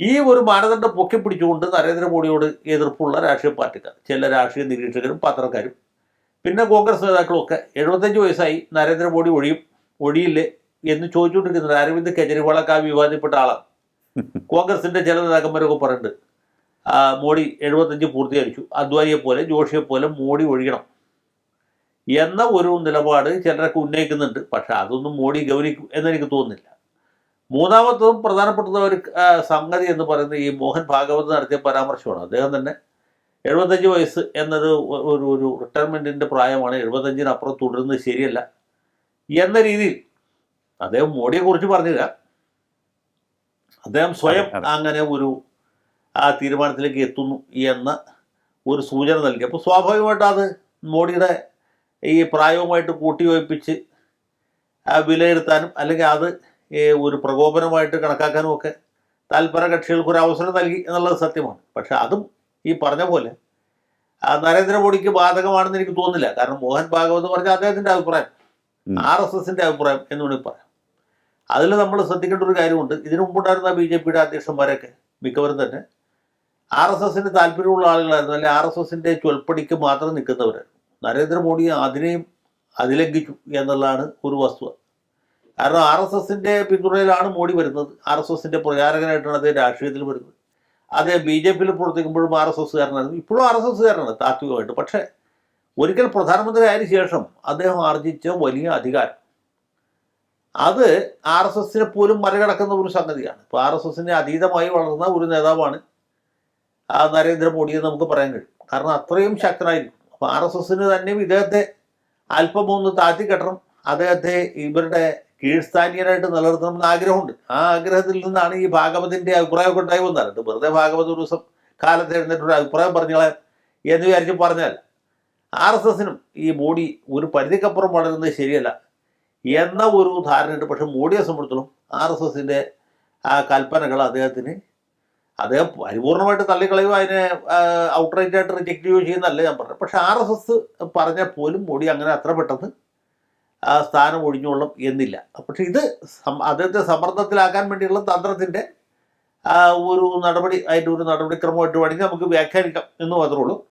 ഈ ഒരു മാനദണ്ഡം പൊക്കി പിടിച്ചുകൊണ്ട് നരേന്ദ്രമോദിയോട് എതിർപ്പുള്ള രാഷ്ട്രീയ പാർട്ടിക്കാർ ചില രാഷ്ട്രീയ നിരീക്ഷകരും പത്രക്കാരും പിന്നെ കോൺഗ്രസ് നേതാക്കളും ഒക്കെ എഴുപത്തഞ്ച് വയസ്സായി നരേന്ദ്രമോദി ഒഴിയും ഒഴിയില്ലേ എന്ന് ചോദിച്ചുകൊണ്ടിരിക്കുന്നത് അരവിന്ദ് കെജ്രിവാളൊക്കെ ആ വിവാദപ്പെട്ട ആളാണ്. കോൺഗ്രസിന്റെ ചില നേതാക്കന്മാരൊക്കെ പറയുന്നുണ്ട് മോഡി എഴുപത്തഞ്ച് പൂർത്തീകരിച്ചു അദ്വാനിയെ പോലെ ജോഷിയെ പോലെ മോഡി ഒഴിയണം എന്ന ഒരു നിലപാട് ചിലരൊക്കെ ഉന്നയിക്കുന്നുണ്ട്. പക്ഷെ അതൊന്നും മോഡി ഗൗനിക്കും എന്നെനിക്ക് തോന്നുന്നില്ല. മൂന്നാമത്തതും പ്രധാനപ്പെട്ട ഒരു സംഗതി എന്ന് പറയുന്നത് ഈ മോഹൻ ഭാഗവത് നടത്തിയ പരാമർശമാണ്. അദ്ദേഹം തന്നെ എഴുപത്തഞ്ച് വയസ്സ് എന്നത് ഒ- ഒരു ഒരു റിട്ടയർമെന്റിന്റെ പ്രായമാണ്. എഴുപത്തഞ്ചിനപ്പുറം തുടരുന്നത് ശരിയല്ല. എന്ന രീതിയിൽ അദ്ദേഹം മോഡിയെ കുറിച്ച് പറഞ്ഞില്ല. അദ്ദേഹം സ്വയം. അങ്ങനെ ഒരു ആ തീരുമാനത്തിലേക്ക് എത്തുന്നു എന്ന ഒരു സൂചന നൽകി. അപ്പോൾ സ്വാഭാവികമായിട്ട് അത് മോഡിയുടെ ഈ പ്രായവുമായിട്ട് കൂട്ടിയോജിപ്പിച്ച് വിലയിരുത്താനും അല്ലെങ്കിൽ അത് ഒരു പ്രകോപനമായിട്ട് കണക്കാക്കാനും ഒക്കെ താല്പര കക്ഷികൾക്ക് ഒരു അവസരം നൽകി എന്നുള്ളത് സത്യമാണ്. പക്ഷെ അതും ഈ പറഞ്ഞ പോലെ നരേന്ദ്രമോദിക്ക് ബാധകമാണെന്ന് എനിക്ക് തോന്നുന്നില്ല. കാരണം മോഹൻ ഭാഗവത് പറഞ്ഞ അദ്ദേഹത്തിന്റെ അഭിപ്രായം. ആർ എസ് എസിന്റെ അഭിപ്രായം എന്ന് വേണമെങ്കിൽ പറയാം. അതിൽ നമ്മൾ ശ്രദ്ധിക്കേണ്ട ഒരു കാര്യമുണ്ട്. ഇതിനു മുമ്പുണ്ടായിരുന്ന ബി ജെ പിയുടെ അധ്യക്ഷന്മാരൊക്കെ മിക്കവരും തന്നെ ആർ എസ് എസിന് താല്പര്യമുള്ള ആളുകളായിരുന്നു. അല്ലെങ്കിൽ ആർ എസ് എസിന്റെ ചൊൽപ്പടിക്ക് മാത്രം നിൽക്കുന്നവരായിരുന്നു. നരേന്ദ്രമോദി അതിനെയും അതിലംഘിച്ചു എന്നുള്ളതാണ് ഒരു വസ്തുത. കാരണം ആർ എസ് എസിന്റെ പിന്തുണയിലാണ് മോഡി വരുന്നത്. ആർ എസ് എസിന്റെ പ്രചാരകനായിട്ടാണ് അദ്ദേഹം രാഷ്ട്രീയത്തിൽ വരുന്നത്. അദ്ദേഹം ബി ജെ പിയിൽ പ്രവർത്തിക്കുമ്പോഴും ആർ എസ് എസ്സുകാരനായിരുന്നു. ഇപ്പോഴും ആർ എസ് എസ്സുകാരനാണ് താത്വികമായിട്ട്. പക്ഷേ ഒരിക്കൽ പ്രധാനമന്ത്രി ആയതിനു ശേഷം അദ്ദേഹം ആർജിച്ച വലിയ അധികാരം. അത് ആർ എസ് എസിനെ പോലും മറികടക്കുന്ന ഒരു സംഗതിയാണ്. ഇപ്പോൾ ആർ എസ് എസിനെ അതീതമായി വളർന്ന ഒരു നേതാവാണ് ആ എന്ന് നമുക്ക് പറയാൻ കഴിയും. കാരണം അത്രയും ശക്തനായിരിക്കും അപ്പോൾ ആർ എസ് എസിന് തന്നെയും ഇദ്ദേഹത്തെ അല്പമൊന്ന് താഴ്ത്തിക്കെട്ടണം. അദ്ദേഹത്തെ ഇവരുടെ കീഴ്സ്ഥാനീയനായിട്ട് നിലനിർത്തണമെന്ന് ആഗ്രഹമുണ്ട്. ആ ആഗ്രഹത്തിൽ നിന്നാണ് ഈ ഭാഗവതിന്റെ അഭിപ്രായമൊക്കെ ഉണ്ടായി വന്നത്. വെറുതെ ഭാഗവത ഒരു ദിവസം കാലത്ത് എഴുന്നേറ്റ് ഒരു അഭിപ്രായം പറഞ്ഞാൽ എന്ന് വിചാരിച്ച് പറഞ്ഞാൽ ആർ എസ് എസിനും ഈ മോഡി ഒരു പരിധിക്കപ്പുറം വളരുന്നത് ശരിയല്ല എന്ന ഒരു ധാരണയുണ്ട്. പക്ഷെ മോഡിയെ സംബന്ധിച്ചിടത്തോളം ആർ എസ് എസിന്റെ ആ കൽപ്പനകൾ അദ്ദേഹത്തിന് അദ്ദേഹം പരിപൂർണമായിട്ട് തള്ളിക്കളയുകയോ അതിനെ ഔട്ട്റൈറ്റ് ആയിട്ട് റിജക്റ്റ് ചെയ്യുകയോ ചെയ്യുന്നതല്ല ഞാൻ പറഞ്ഞത്. പക്ഷേ ആർ എസ് എസ് പറഞ്ഞാൽ പോലും മോഡി അങ്ങനെ അത്ര പെട്ടെന്ന് സ്ഥാനം ഒഴിഞ്ഞോളും എന്നില്ല. പക്ഷെ ഇത് അദ്ദേഹത്തെ സമ്മർദ്ദത്തിലാക്കാൻ വേണ്ടിയുള്ള തന്ത്രത്തിന്റെ ഒരു നടപടി അതിന്റെ ഒരു നടപടിക്രമമായിട്ട് വേണമെങ്കിൽ നമുക്ക് വ്യാഖ്യാനിക്കാം എന്ന് മാത്രമേ ഉള്ളൂ.